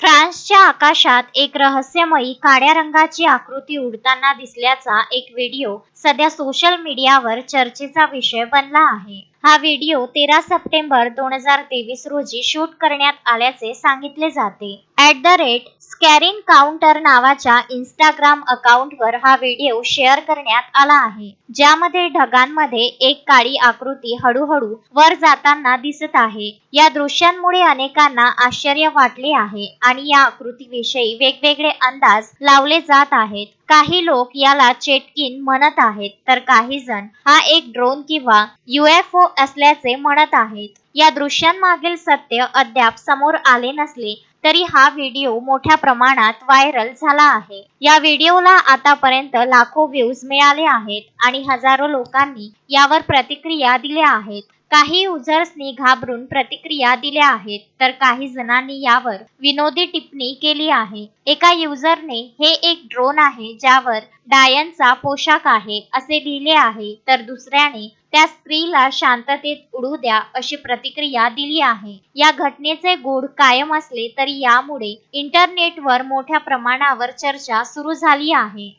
फ्रान्सच्या आकाशात एक रहस्यमयी काळ्या रंगाची आकृती उडताना दिसल्याचा एक व्हिडिओ सध्या सोशल मीडियावर चर्चेचा विषय बनला आहे. हा व्हिडिओ तेरा सप्टेंबर दोन हजार तेवीस रोजी शूट करण्यात आल्याचे सांगितले जाते. ऍट द रेट स्कॅरिन काउंटर नावाच्या इंस्टाग्राम अकाउंटवर हा व्हिडिओ शेअर करण्यात आला आहे. ज्यामध्ये ढगांमध्ये एक काळी आकृती हळूहळू वर जाताना दिसत आहे. या दृश्यांमुळे अनेकांना आश्चर्य वाटले आहे आणि या आकृतीविषयी वेगवेगळे अंदाज लावले जात आहेत. काही लोक याला चेटकिन म्हणत आहेत तर काही जण हा एक ड्रोन किंवा युएफओ असल्याचे म्हणत आहेत. या दृश्यांमागील सत्य अद्याप समोर आले नसले तरी हा व्हिडिओ मोठ्या प्रमाणात व्हायरल झाला आहे. या व्हिडिओला आतापर्यंत लाखो व्ह्यूज मिळाले आहेत आणि हजारो लोकांनी यावर प्रतिक्रिया दिल्या आहेत. काही युजर्सनी घाबरून प्रतिक्रिया दिल्या आहेत तर काही जणांनी यावर विनोदी टिप्पणी केली आहे. एका युजरने हे एक ड्रोन आहे ज्यावर डायनचा पोशाख आहे असे लिहिले आहे. तर दुसऱ्याने त्या स्त्रीला शांततेत उडू द्या अशी प्रतिक्रिया दिली आहे. या घटनेचे गूढ कायम असले तरी यामुळे इंटरनेटवर मोठ्या प्रमाणावर चर्चा सुरू झाली आहे.